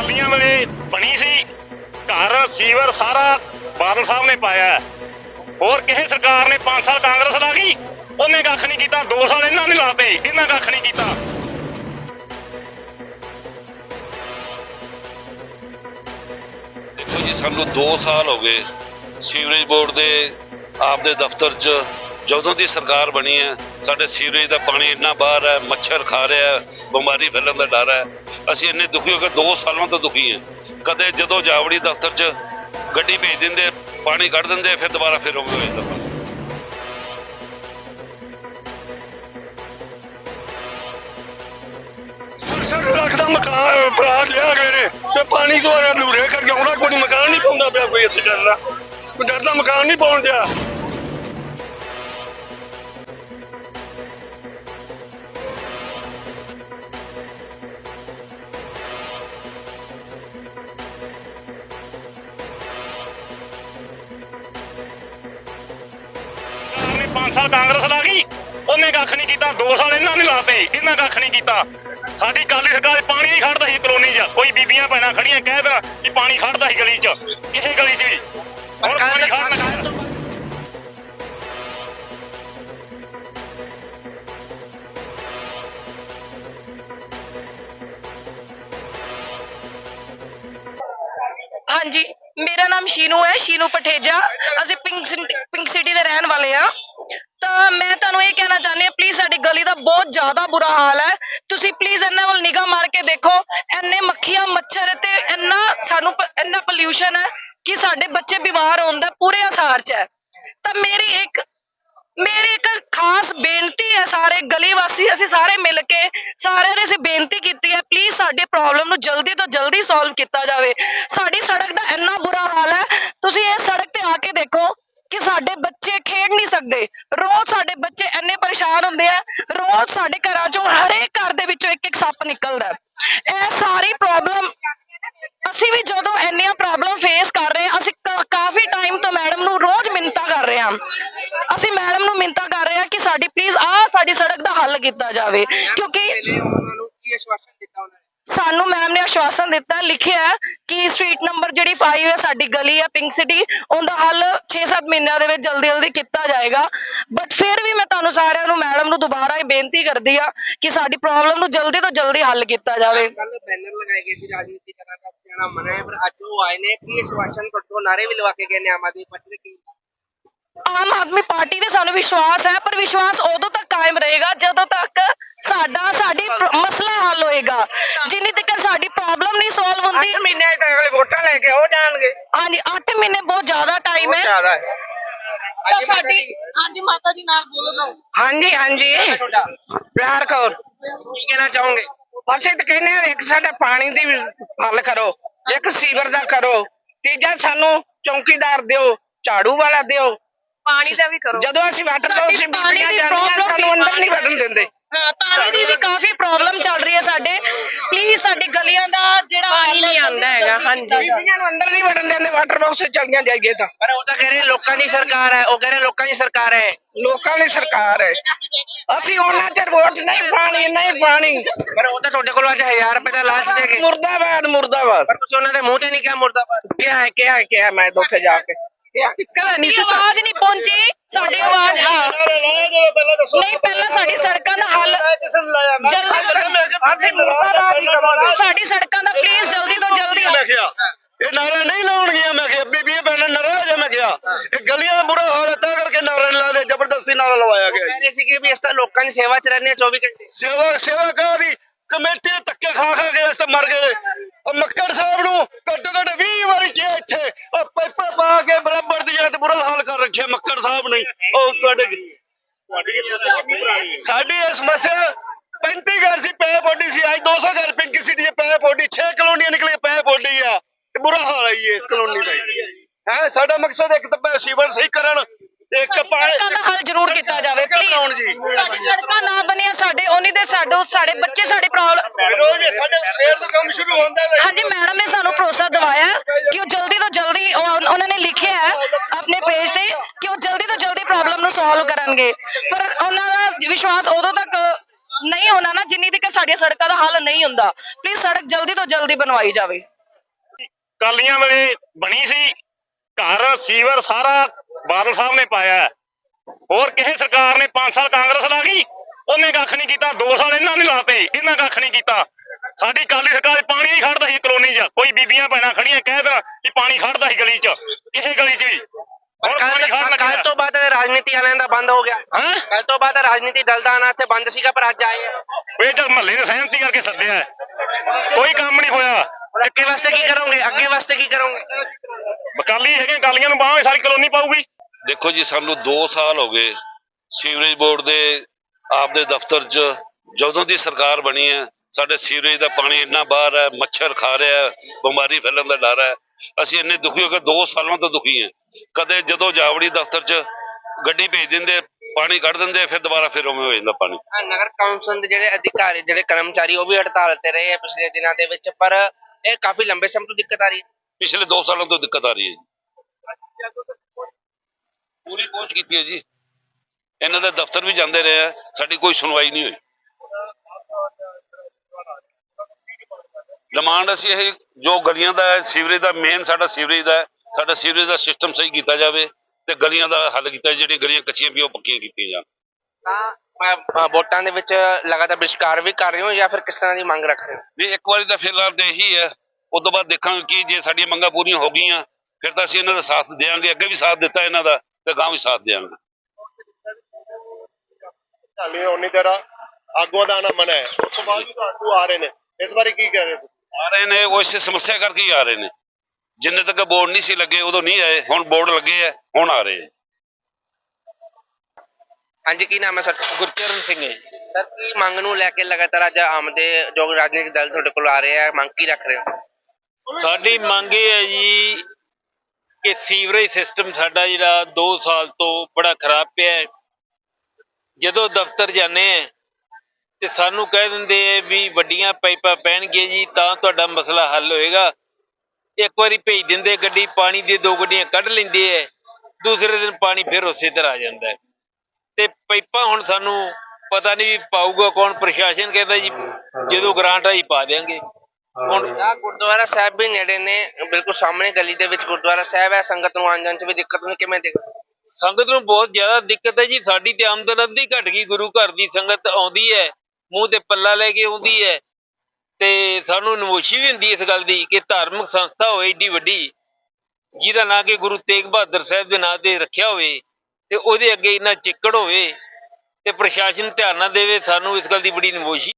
ਅਕਾਲੀਆਂ ਵੇਲੇ ਬਣੀ ਸੀ। ਘਰ, ਸੀਵਰ ਸਾਰਾ ਬਾਦਲ ਸਾਹਿਬ ਨੇ ਪਾਇਆ। ਹੋਰ ਕਿਸੇ ਸਰਕਾਰ ਨੇ 5 ਸਾਲ ਕਾਂਗਰਸ ਲਾ ਗਈ? ਉਹਨੇ ਕੱਖ ਨਹੀਂ ਕੀਤਾ। 2 ਸਾਲ ਇਹਨਾਂ ਨੇ ਲਾਤੇ ਇਹਨਾਂ ਕੱਖ ਨਹੀਂ ਕੀਤਾ। ਦੇਖੋ ਜੀ, ਸਾਨੂੰ 2 ਸਾਲ ਹੋ ਗਏ ਸੀਵਰੇਜ ਬੋਰਡ ਦੇ, ਆਪਦੇ ਦਫ਼ਤਰ 'ਚ। ਜਦੋਂ ਦੀ ਸਰਕਾਰ ਬਣੀ ਹੈ, ਸਾਡੇ ਸੀਵਰੇਜ ਦਾ ਪਾਣੀ ਇੰਨਾ ਬਾਹਰ ਹੈ, ਮੱਛਰ ਖਾ ਰਿਹਾ ਹੈ। ਬਿਮਾਰੀ ਫੈਲਣ ਦਾ ਡਰ ਹੈ। ਅਸੀਂ ਇੰਨੇ ਦੁਖੀ ਹੋ ਕੇ 2 ਸਾਲਾਂ ਤੋਂ ਦੁਖੀ ਹਾਂ। ਕਦੇ ਜਦੋਂ ਜਾਵੜੀ ਦਫ਼ਤਰ 'ਚ ਗੱਡੀ ਭੇਜ ਦਿੰਦੇ, ਪਾਣੀ ਕੱਢ ਦਿੰਦੇ, ਫਿਰ ਦੁਬਾਰਾ ਫਿਰ ਉਹ ਹੋ ਜਾਂਦਾ ਲੱਖ ਦਾ ਮਕਾਨ ਪਲਾਟ ਲਿਆ ਅਗਲੇ ਨੇ ਤੇ ਪਾਣੀ ਤੋਂ ਲੂਰੇ ਕਰਕੇ ਆਉਂਦਾ, ਕੋਈ ਮਕਾਨ ਨਹੀਂ ਪਾਉਂਦਾ ਪਿਆ ਕੋਈ ਇੱਥੇ ਡਰਦਾ। ਕੋਈ ਡਰਦਾ ਮਕਾਨ ਨਹੀਂ ਪਾਉਣ ਦਿਆ 5 ਸਾਲ ਕਾਂਗਰਸ ਲਾ ਗਈ ਉਹਨੇ ਕੱਖ ਨਹੀਂ ਕੀਤਾ 2 ਸਾਲ ਇਹਨਾਂ ਨੇ ਲਾਤੇ ਇਹਨਾਂ ਕੱਖ ਨਹੀਂ ਕੀਤਾ। ਸਾਡੀ ਕਾਲੀ ਸਰਕਾਰ ਪਾਣੀ ਨਹੀਂ ਖੜਦਾ ਸੀ ਕਲੋਨੀ 'ਚ ਕੋਈ ਬੀਬੀਆਂ ਭੈਣਾਂ ਖੜੀਆਂ ਕਹਿ ਦੇਣ ਕਿ ਪਾਣੀ ਖੜਦਾ ਸੀ ਗਲੀ 'ਚ ਕਿਸੇ ਗਲੀ 'ਚ ਵੀ। ਹੁਣ ਪਾਣੀ ਖੜਨਾ ਹਾਂਜੀ ਮੇਰਾ ਨਾਮ ਸ਼ੀਨੂ ਹੈ ਸ਼ੀਨੂ ਪਠੇਜਾ। ਅਸੀਂ ਪਿੰਕ ਪਿੰਕ ਸਿਟੀ ਦੇ ਰਹਿਣ ਵਾਲੇ ਆ ਤਾਂ ਮੈਂ ਤੁਹਾਨੂੰ ਇਹ ਕਹਿਣਾ ਚਾਹੁੰਦੀ ਹਾਂ ਪਲੀਜ਼ ਸਾਡੀ ਗਲੀ ਦਾ ਬਹੁਤ ਜ਼ਿਆਦਾ ਬੁਰਾ ਹਾਲ ਹੈ। ਤੁਸੀਂ ਪਲੀਜ਼ ਇਹਨਾਂ ਵੱਲ ਨਿਗਾਹ ਮਾਰ ਕੇ ਦੇਖੋ, ਇੰਨੇ ਮੱਖੀਆਂ, ਮੱਛਰ ਤੇ ਇੰਨਾ ਸਾਨੂੰ ਇੰਨਾ ਪੋਲਿਊਸ਼ਨ ਹੈ ਕਿ ਸਾਡੇ ਬੱਚੇ ਬਿਮਾਰ ਹੋਣ ਦਾ ਪੂਰੇ ਅਸਾਰ 'ਚ ਹੈ। ਤਾਂ ਮੇਰੀ ਇੱਕ ਮੇਰੀ ਇੱਕ ਖਾਸ ਬੇਨਤੀ ਹੈ ਸਾਰੇ ਗਲੀ ਵਾਸੀ, ਅਸੀਂ ਸਾਰੇ ਮਿਲ ਕੇ ਸਾਰਿਆਂ ਨੇ ਅਸੀਂ ਬੇਨਤੀ ਕੀਤੀ ਹੈ ਪਲੀਜ਼ ਸਾਡੀ ਪ੍ਰੋਬਲਮ ਨੂੰ ਜਲਦੀ ਤੋਂ ਜਲਦੀ ਸੋਲਵ ਕੀਤਾ ਜਾਵੇ। ਸਾਡੀ ਸੜਕ ਦਾ ਇੰਨਾ ਬੁਰਾ ਹਾਲ ਹੈ, ਤੁਸੀਂ ਇਹ ਸੜਕ ਤੇ ਆ ਕੇ ਦੇਖੋ ਕਿ ਸਾਡੇ ਬੱਚੇ ਖੇਡ ਨਹੀਂ ਸਕਦੇ। ਰੋਜ਼ ਸਾਡੇ ਬੱਚੇ ਇੰਨੇ ਪਰੇਸ਼ਾਨ ਹੁੰਦੇ ਆ। ਰੋਜ਼ ਸਾਡੇ ਘਰਾਂ ਚੋਂ ਹਰੇਕ ਘਰ ਦੇ ਵਿੱਚੋਂ ਇੱਕ ਇੱਕ ਸੱਪ ਨਿਕਲਦਾ ਇਹ ਸਾਰੀ ਪ੍ਰੋਬਲਮ ਅਸੀਂ ਵੀ ਜਦੋਂ ਇੰਨੀਆਂ ਪ੍ਰੋਬਲਮ ਫੇਸ ਕਰ ਰਹੇ ਹਾਂ, ਅਸੀਂ ਕਾਫੀ ਟਾਈਮ ਤੋਂ ਮੈਡਮ ਨੂੰ ਰੋਜ਼ ਮਿੰਤਾ ਕਰ ਰਹੇ ਹਾਂ। ਅਸੀਂ ਮੈਡਮ ਨੂੰ ਮਿੰਤਾ ਕਰ ਰਹੇ ਹਾਂ ਕਿ ਸਾਡੀ ਪਲੀਜ਼ ਆਹ ਸਾਡੀ ਸੜਕ ਦਾ ਹੱਲ ਕੀਤਾ ਜਾਵੇ। ਕਿਉਂਕਿ ਸਾਨੂੰ ਮੈਮ ਨੇ ਆਸ਼ਵਾਸਨ ਦਿੱਤਾ ਲਿਖਿਆ ਕਿ ਸਟਰੀਟ ਨੰਬਰ ਜਿਹੜੀ 5 ਹੈ ਸਾਡੀ ਗਲੀ ਹੈ ਪਿੰਕ ਸਿਟੀ ਉਹਦਾ ਹੱਲ 6-7 ਮਹੀਨਿਆਂ ਦੇ ਵਿੱਚ ਜਲਦੀ ਜਲਦੀ ਕੀਤਾ ਜਾਏਗਾ। ਬਟ ਫਿਰ ਵੀ ਮੈਂ ਤੁਹਾਨੂੰ ਸਾਰਿਆਂ ਨੂੰ ਮੈਡਮ ਨੂੰ ਦੁਬਾਰਾ ਇਹ ਬੇਨਤੀ ਕਰਦੀ ਆ ਕਿ ਸਾਡੀ ਪ੍ਰੋਬਲਮ ਨੂੰ ਜਲਦੀ ਤੋਂ ਜਲਦੀ ਹੱਲ ਕੀਤਾ ਜਾਵੇ। ਕੱਲ ਬੈਨਰ ਲਗਾਏ ਗਏ ਸੀ ਰਾਜਨੀਤੀ ਕਰਨ ਦਾ ਜਾਣਾ ਮਨਾ ਹੈ ਪਰ ਅੱਜ ਉਹ ਆਏ ਨੇ ਕੀ ਆਸ਼ਵਾਸਨ ਕੱਟੋ ਨਾਰੇ ਵੀ ਲਵਾ ਕੇ ਗਏ ਨੇ ਆਮ ਆਦਮੀ ਪਾਰਟੀ ਦੇ ਕੀ ਆਮ ਆਦਮੀ ਪਾਰਟੀ ਤੇ ਸਾਨੂੰ ਵਿਸ਼ਵਾਸ ਹੈ ਪਰ ਵਿਸ਼ਵਾਸ ਉਦੋਂ ਤੱਕ ਕਾਇਮ ਰਹੇਗਾ ਜਦੋਂ ਤੱਕ ਸਾਡਾ ਸਾਡੀ ਮਸਲਾ ਹੱਲ ਹੋਏਗਾ ਜਿੰਨੀ ਤੱਕ ਸਾਡੀ ਪ੍ਰੋਬਲਮ ਨਹੀਂ ਸੋਲਵ ਹੁੰਦੀ ਮਹੀਨੇ ਤੱਕ ਅਗਲੇ ਵੋਟਾਂ ਲੈ ਕੇ ਹੋ ਜਾਣਗੇ। ਹਾਂਜੀ 8 ਮਹੀਨੇ ਬਹੁਤ ਜ਼ਿਆਦਾ ਟਾਈਮ ਹੈ। ਜ਼ਿਆਦਾ ਹੈ। ਤਾਂ ਸਾਡੀ ਹਾਂਜੀ ਮਾਤਾ ਜੀ ਨਾਲ ਬੋਲੋ ਹਾਂਜੀ ਹਾਂਜੀ। ਪਿਆਰ ਕੌਰ ਕੀ ਕਹਿਣਾ ਚਾਹੋਗੇ? ਅਸੀਂ ਤਾਂ ਕਹਿੰਦੇ ਆ ਇੱਕ ਸਾਡਾ ਪਾਣੀ ਦੀ ਹੱਲ ਕਰੋ ਇੱਕ ਸੀਵਰ ਦਾ ਕਰੋ। ਤੀਜਾ ਸਾਨੂੰ ਚੌਕੀਦਾਰ ਦਿਓ ਝਾੜੂ ਵਾਲਾ ਦਿਓ। ਪਾਣੀ ਦਾ ਵੀ ਕਰੋ। ਜਦੋਂ ਅਸੀਂ ਵਾਟਰ ਤੋਂ ਅਸੀਂ ਬੀਬੀਆਂ ਜਾਂਦੀਆਂ ਸਾਨੂੰ ਅੰਦਰ ਨਹੀਂ ਵੜਨ ਦਿੰਦੇ। ਹੈ ਸਾਡੇ। ਪਲੀਜ਼ ਸਾਡੀ ਗਲੀਆਂ ਦਾ ਜਿਹੜਾ ਪਾਣੀ ਨਹੀਂ ਆਉਂਦਾ ਹੈਗਾ ਹਾਂਜੀ। ਬੀਬੀਆਂ ਨੂੰ ਅੰਦਰ ਨਹੀਂ ਵੜਨ ਦਿੰਦੇ ਵਾਟਰ ਬਾਕਸ ਚਲੀਆਂ ਜਾਈਏ ਤਾਂ। ਪਰ ਉਹ ਤਾਂ ਕਹਿ ਰਹੇ ਲੋਕਾਂ ਦੀ ਸਰਕਾਰ ਹੈ ਉਹ ਕਹਿ ਰਹੇ ਲੋਕਾਂ ਦੀ ਸਰਕਾਰ ਹੈ। ਲੋਕਾਂ ਦੀ ਸਰਕਾਰ ਹੈ। ਅਸੀਂ ਉਹਨਾਂ ਚਿਰ ਵੋਟ ਨਹੀਂ ਪਾਣੀ ਨਹੀਂ ਪਾਣੀ। ਪਰ ਉਹ ਤਾਂ ਤੁਹਾਡੇ ਕੋਲ ਅੱਜ 1000 ਰੁਪਏ ਦਾ ਲਾਲਚ ਦੇ ਕੇ ਮੁਰਦਾਬਾਦ ਮੁਰਦਾਬਾਦ। ਪਰ ਤੁਸੀਂ ਉਹਨਾਂ ਦੇ ਮੂੰਹ ਤੇ ਨਹੀਂ ਕਿਹਾ ਮੁਰਦਾਬਾਦ। ਕਿਹਾ ਹੈ ਕਿਹਾ ਹੈ ਕਿਹਾ ਹੈ ਮੈਂ ਤਾਂ ਉੱਥੇ ਜਾ ਕੇ। ਆਵਾਜ਼ ਨਹੀਂ ਪਹੁੰਚੀ ਸਾਡੀ ਆਵਾਜ਼ ਹਾਂ। ਨਹੀਂ ਪਹਿਲਾਂ ਸਾਡੀ ਸੜਕਾਂ ਦਾ ਹੱਲ ਜਲਦੀ ਅਸੀਂ ਮੁਰਦਾਬਾਦ ਹੀ ਕਰਾਂਗੇ ਸਾਡੀ ਸੜਕਾਂ ਦਾ ਪਲੀਜ਼ ਜਲਦੀ ਤੋਂ ਜਲਦੀ ਮੈਂ ਕਿਹਾ ਇਹ ਨਾਰਾ ਨਹੀਂ ਲਾਉਣਗੀਆਂ ਮੈਂ ਕਿਹਾ ਬੀਬੀਆਂ ਭੈਣਾਂ ਨਾਰਾਜ਼ ਆ ਮੈਂ ਕਿਹਾ। ਇਹ ਗਲੀਆਂ ਦਾ ਬੁਰਾ ਹਾਲ ਹੈ ਤਾਂ ਕਰਕੇ ਨਾਰਾ ਨਹੀਂ ਲਾਉਂਦੇ ਜ਼ਬਰਦਸਤੀ ਨਾਰਾ ਲਵਾਇਆ ਗਿਆ। ਕਹਿ ਰਹੇ ਸੀ ਕਿ ਵੀ ਇਸ ਤਾਂ ਲੋਕਾਂ ਦੀ ਸੇਵਾ ਚ ਰਹਿੰਦੇ ਆ 24 ਘੰਟੇ। ਸੇਵਾ ਸੇਵਾ ਕਾਹਦੀ ਕਮੇਟੀ ਦੇ ਧੱਕੇ ਖਾ ਖਾ ਕੇ ਇਸ ਤੇ ਮਰ ਗਏ। ਉਹ ਮੱਕੜ ਸਾਹਿਬ ਨੂੰ ਘੱਟੋ ਘੱਟ 20 ਵਾਰੀ ਕਿਹਾ ਇੱਥੇ ਉਹ ਪਾਈਪਾਂ ਪਾ ਕੇ ਬਰਾਬਰ ਦੀ ਜਗ੍ਹਾ ਤੇ ਬੁਰਾ ਹਾਲ ਕਰ ਰੱਖਿਆ ਮੱਕੜ ਸਾਹਿਬ ਨੇ। ਉਹ ਤੁਹਾਡੇ ਸਾਡੀ ਇਹ ਸਮੱਸਿਆ 35 ਘਰ ਸੀ ਪੈ ਪੋਡੀ ਸੀ ਅੱਜ 200 ਘਰ ਪਿੰਕੀ ਦੇ ਪੈ ਪੋਡੀ 6 ਕਲੋਨੀਆਂ ਨਿਕਲੇ ਪੈ ਪੋਡੀ ਆ। ਤੇ ਬੁਰਾ ਹਾਲ ਹੈ ਇਸ ਕਲੋਨੀ ਦਾ ਹੈ ਸਾਡਾ ਮਕਸਦ ਇੱਕ ਤਾਂ ਸੀਵਰ ਸਹੀ ਕਰਨ ਇੱਕ ਪਾਣੀ ਦਾ ਹੱਲ ਜ਼ਰੂਰ ਕੀਤਾ ਜਾਵੇ ਪਲੀਜ਼ ਸਾਡੀ ਸੜਕਾਂ ਨਾ ਬਣੀਆਂ ਸਾਡੇ ਉਹਨੀ ਦੇ ਸਾਡੇ ਸਾਡੇ ਬੱਚੇ ਸਾਡੇ ਪ੍ਰੋਬਲਮ ਰੋਜ਼ ਇਹ ਸਾਡੇ ਸਵੇਰ ਤੋਂ ਕੰਮ ਸ਼ੁਰੂ ਹੁੰਦਾ ਹੈ ਹਾਂਜੀ ਮੈਡਮ ਨੇ ਸਾਨੂੰ ਭਰੋਸਾ ਦਿਵਾਇਆ ਕਿ ਉਹ ਜਲਦੀ ਤੋਂ ਜਲਦੀ ਉਹ- ਉਹਨਾਂ ਨੇ ਲਿਖਿਆ ਹੈ ਆਪਣੇ ਪੇਜ ਤੇ ਕਿ ਉਹ ਜਲਦੀ ਤੋਂ ਜਲਦੀ ਪ੍ਰੋਬਲਮ ਨੂੰ ਸੋਲਵ ਕਰਨਗੇ। ਪਰ ਉਹਨਾਂ ਦਾ ਵਿਸ਼ਵਾਸ ਉਦੋਂ ਤੱਕ ਨਹੀਂ ਹੋਣਾ ਨਾ, ਜਿੰਨੀ ਤੱਕ ਸਾਡੀਆਂ ਸੜਕਾਂ ਦਾ ਹੱਲ ਨਹੀਂ ਹੁੰਦਾ। ਪਲੀਜ਼ ਸੜਕ ਜਲਦੀ ਤੋਂ ਜਲਦੀ ਬਣਵਾਈ ਜਾਵੇ। ਕਾਲੀਆਂ ਵੇਲੇ ਬਣੀ ਸੀ, ਘਰ, ਸੀਵਰ ਸਾਰਾ ਬਾਦਲ ਸਾਹਿਬ ਨੇ ਪਾਇਆ। ਹੋਰ ਕਿਸੇ ਸਰਕਾਰ ਨੇ 5 ਸਾਲ ਕਾਂਗਰਸ ਲਾ ਗਈ, ਉਹਨੇ ਕੱਖ ਨਹੀਂ ਕੀਤਾ 2 ਸਾਲ ਇਹਨਾਂ ਨੇ ਲਾਤੇ ਇਹਨਾਂ ਕੱਖ ਨਹੀਂ ਕੀਤਾ। ਸਾਡੀ ਕਾਲੀ ਸਰਕਾਰ ਪਾਣੀ ਨਹੀਂ ਖੜਦਾ ਸੀ ਕਲੋਨੀ 'ਚ। ਕੋਈ ਬੀਬੀਆਂ ਭੈਣਾਂ ਖੜੀਆਂ, ਕਹਿ ਦੇਣ ਕਿ ਪਾਣੀ ਖੜਦਾ ਸੀ ਗਲੀ 'ਚ, ਕਿਸੇ ਗਲੀ 'ਚ ਵੀ। ਹੁਣ ਪਾਣੀ ਖੜਨ ਕੱਲ ਲੱਗਾ ਤੋਂ ਬਾਅਦ ਰਾਜਨੀਤੀ ਵਾਲਿਆਂ ਦਾ ਬੰਦ ਹੋ ਗਿਆ ਹਾਂ ਕੱਲ ਤੋਂ ਬਾਅਦ ਰਾਜਨੀਤੀ ਦਲ ਦਾ ਆਉਣਾ ਇੱਥੇ ਬੰਦ ਸੀਗਾ ਪਰ ਅੱਜ ਆਏ ਆ ਇਹ ਤਾਂ ਮਹੱਲੇ ਨੇ ਸਹਿਮਤੀ ਕਰਕੇ ਸੱਦਿਆ ਹੈ। ਕੋਈ ਕੰਮ ਨਹੀਂ ਹੋਇਆ ਹੁਣ ਅੱਗੇ ਵਾਸਤੇ ਕੀ ਕਰੋਗੇ ਅੱਗੇ ਵਾਸਤੇ ਕੀ ਕਰੋਗੇ ਬਕਾਲੀ ਹੈਗੇ ਕਾਲੀਆਂ ਨੂੰ ਬਾਹਾਂ ਸਾਰੀ ਕਲੋਨੀ ਪਾਊਗੀ ਦੇਖੋ ਜੀ ਸਾਨੂੰ 2 ਸਾਲ ਹੋ ਗਏ ਸੀਵਰੇਜ ਬੋਰਡ ਦੇ ਆਪਦੇ ਦਫ਼ਤਰ 'ਚ ਜਦੋਂ ਦੀ ਸਰਕਾਰ ਬਣੀ ਹੈ ਸਾਡੇ ਸੀਵਰੇਜ ਦਾ ਪਾਣੀ ਇੰਨਾ ਬਾਹਰ ਹੈ ਮੱਛਰ ਖਾ ਰਿਹਾ ਹੈ ਬਿਮਾਰੀ ਫੈਲਣ ਦਾ ਡਰ ਹੈ ਅਸੀਂ ਇੰਨੇ ਦੁਖੀ ਹੋ ਕੇ 2 ਸਾਲਾਂ ਤੋਂ ਦੁਖੀ ਹਾਂ। ਕਦੇ ਜਦੋਂ ਜਾਵੜੀ ਦਫ਼ਤਰ 'ਚ ਗੱਡੀ ਭੇਜ ਦਿੰਦੇ ਪਾਣੀ ਕੱਢ ਦਿੰਦੇ ਫਿਰ ਦੁਬਾਰਾ ਫਿਰ ਉਵੇਂ ਹੋ ਜਾਂਦਾ ਪਾਣੀ। ਆਹ ਨਗਰ ਕੌਂਸਲ ਦੇ ਜਿਹੜੇ ਅਧਿਕਾਰੀ ਜਿਹੜੇ ਕਰਮਚਾਰੀ ਉਹ ਵੀ ਹੜਤਾਲ ਤੇ ਰਹੇ ਆ ਪਿਛਲੇ ਦਿਨਾਂ ਦੇ ਵਿੱਚ ਪਰ ਇਹ ਕਾਫੀ ਲੰਬੇ ਸਮੇਂ ਤੋਂ ਦਿੱਕਤ ਆ ਰਹੀ ਹੈ। ਪਿਛਲੇ 2 ਸਾਲਾਂ ਤੋਂ ਦਿੱਕਤ ਆ ਰਹੀ ਹੈ ਜੀ। ਪੂਰੀ ਪਹੁੰਚ ਕੀਤੀ ਹੈ ਜੀ। ਇਹਨਾਂ ਦੇ ਦਫ਼ਤਰ ਵੀ ਜਾਂਦੇ ਰਹੇ ਆ ਸਾਡੀ ਕੋਈ ਸੁਣਵਾਈ ਨਹੀਂ ਹੋਈ। ਡਿਮਾਂਡ ਅਸੀਂ ਇਹ ਜੋ ਗਲੀਆਂ ਦਾ ਹੈ, ਸੀਵਰੇਜ ਦਾ ਮੇਨ ਸਾਡਾ ਸੀਵਰੇਜ ਦਾ ਸਾਡਾ ਸੀਵਰੇਜ ਦਾ ਸਿਸਟਮ ਸਹੀ ਕੀਤਾ ਜਾਵੇ ਤੇ ਗਲੀਆਂ ਦਾ ਹੱਲ ਕੀਤਾ ਜਿਹੜੀਆਂ ਗਲੀਆਂ ਕੱਚੀਆਂ ਵੀ ਉਹ ਪੱਕੀਆਂ ਕੀਤੀਆਂ ਜਾਣ। ਤਾਂ ਵੋਟਾਂ ਦੇ ਵਿੱਚ ਲਗਾਤਾਰ ਬਹਿਸ਼ਕਾਰ ਵੀ ਕਰ ਰਹੇ ਹੋ ਜਾਂ ਫਿਰ ਕਿਸ ਤਰ੍ਹਾਂ ਦੀ ਮੰਗ ਰੱਖ ਰਹੇ ਹੋ? ਵੀ ਇੱਕ ਵਾਰੀ ਤਾਂ ਫਿਲਹਾਲ ਤੇ ਇਹੀ ਹੈ। ਉਸ ਤੋਂ ਬਾਅਦ ਦੇਖਾਂਗੇ ਕਿ ਜੇ ਸਾਡੀਆਂ ਮੰਗਾਂ ਪੂਰੀਆਂ ਹੋ ਗਈਆਂ ਫਿਰ ਤਾਂ ਅਸੀਂ ਇਹਨਾਂ ਦਾ ਸਾਥ ਦੇਵਾਂਗੇ ਅੱਗੇ ਵੀ ਸਾਥ ਦਿੱਤਾ ਇਹਨਾਂ ਦਾ ਤੇ ਗਾਂ ਵੀ ਸਾਥ ਦੇਵਾਂਗੇ। ਹਾਲੇ ਉਨੀ ਦੇਰ ਆਗੂਆਂ ਦਾ ਆਣਾ ਮਨਾ ਹੈ ਉਸ ਤੋਂ ਬਾਅਦ ਵੀ ਤੁਹਾਨੂੰ ਆ ਰਹੇ ਨੇ ਇਸ ਬਾਰੇ ਕੀ ਕਹਿ ਰਹੇ ਹੋ? ਆ ਰਹੇ ਨੇ ਉਹ ਇਸੇ ਸਮੱਸਿਆ ਕਰਕੇ ਹੀ ਆ ਰਹੇ ਨੇ। ਜਿੰਨੇ ਤੱਕ ਬੋਰਡ ਨਹੀਂ ਸੀ ਲੱਗੇ ਉਦੋਂ ਨਹੀਂ ਆਏ ਹੁਣ ਬੋਰਡ ਲੱਗੇ ਆ ਹੁਣ ਆ ਰਹੇ ਆ। ਹਾਂਜੀ ਕੀ ਨਾਮ ਹੈ ਸਰ? ਗੁਰਚਰਨ ਸਿੰਘ ਹੈ ਸਰ ਕੀ ਮੰਗ ਨੂੰ ਲੈ ਕੇ ਲਗਾਤਾਰ ਅੱਜ ਆਮ ਦੇ ਜੋ ਰਾਜਨੀਤਿਕ ਦਲ ਤੁਹਾਡੇ ਕੋਲ ਆ ਰਹੇ ਆ ਮੰਗ ਕੀ ਰੱਖ ਰਹੇ ਹੋ? ਸਾਡੀ ਮੰਗ ਇਹ ਹੈ ਜੀ ਕਿ ਸੀਵਰੇਜ ਸਿਸਟਮ ਸਾਡਾ ਜਿਹੜਾ 2 ਸਾਲ ਤੋਂ ਬੜਾ ਖਰਾਬ ਪਿਆ ਹੈ। ਜਦੋਂ ਦਫ਼ਤਰ ਜਾਂਦੇ ਆ ਤੇ ਸਾਨੂੰ ਕਹਿ ਦਿੰਦੇ ਆ ਵੀ ਵੱਡੀਆਂ ਪਾਈਪਾਂ ਪੈਣਗੀਆਂ ਜੀ ਤਾਂ ਤੁਹਾਡਾ ਮਸਲਾ ਹੱਲ ਹੋਏਗਾ। ਇੱਕ ਵਾਰੀ ਭੇਜ ਦਿੰਦੇ ਗੱਡੀ ਪਾਣੀ ਦੀ ਦੋ ਗੱਡੀਆਂ ਕੱਢ ਲੈਂਦੇ ਐ ਦੂਸਰੇ ਦਿਨ ਪਾਣੀ ਫਿਰ ਉਸੇ ਤਰ੍ਹਾਂ ਆ ਜਾਂਦਾ ਤੇ ਪਾਈਪਾਂ ਹੁਣ ਸਾਨੂੰ ਪਤਾ ਨਹੀਂ ਵੀ ਪਾਊਗਾ ਕੌਣ ਪ੍ਰਸ਼ਾਸਨ ਕਹਿੰਦਾ ਜੀ ਜਦੋਂ ਗ੍ਰਾਂਟ ਆਈ ਪਾ ਦੇਾਂਗੇ ਹੁਣ ਆ ਗੁਰਦੁਆਰਾ ਸਾਹਿਬ ਵੀ ਨੇੜੇ ਨੇ ਬਿਲਕੁਲ ਸਾਹਮਣੇ ਗਲੀ ਦੇ ਵਿੱਚ ਗੁਰਦੁਆਰਾ ਸਾਹਿਬ ਹੈ ਸੰਗਤ ਨੂੰ ਆਉਣ ਜਾਣ ਚ ਵੀ ਦਿੱਕਤ ਨਹੀਂ ਕਿਵੇਂ ਦੇ ਸੰਗਤ ਨੂੰ ਬਹੁਤ ਜ਼ਿਆਦਾ ਦਿੱਕਤ ਹੈ ਜੀ ਸਾਡੀ ਤੇ ਆਮਦਨ ਅੱਧੀ ਘਟ ਗਈ ਗੁਰੂ ਘਰ ਦੀ ਸੰਗਤ ਆਉਂਦੀ ਹੈ। ਮੂੰਹ ਤੇ ਪੱਲਾ ਲੈ ਕੇ ਆਉਂਦੀ ਹੈ ਤੇ ਸਾਨੂੰ ਨਮੋਸ਼ੀ ਵੀ ਹੁੰਦੀ ਇਸ ਗੱਲ ਦੀ ਕਿ ਧਾਰਮਿਕ ਸੰਸਥਾ ਹੋਵੇ ਏਡੀ ਵੱਡੀ, ਜਿਹਦਾ ਨਾਂ ਕਿ ਗੁਰੂ ਤੇਗ ਬਹਾਦਰ ਸਾਹਿਬ ਦੇ ਨਾਂ ਤੇ ਰੱਖਿਆ ਹੋਵੇ ਤੇ ਉਹਦੇ ਅੱਗੇ ਇੰਨਾ ਚਿੱਕੜ ਹੋਵੇ ਤੇ ਪ੍ਰਸ਼ਾਸਨ ਧਿਆਨ ਨਾ ਦੇਵੇ, ਸਾਨੂੰ ਇਸ ਗੱਲ ਦੀ ਬੜੀ ਨਮੋਸ਼ੀ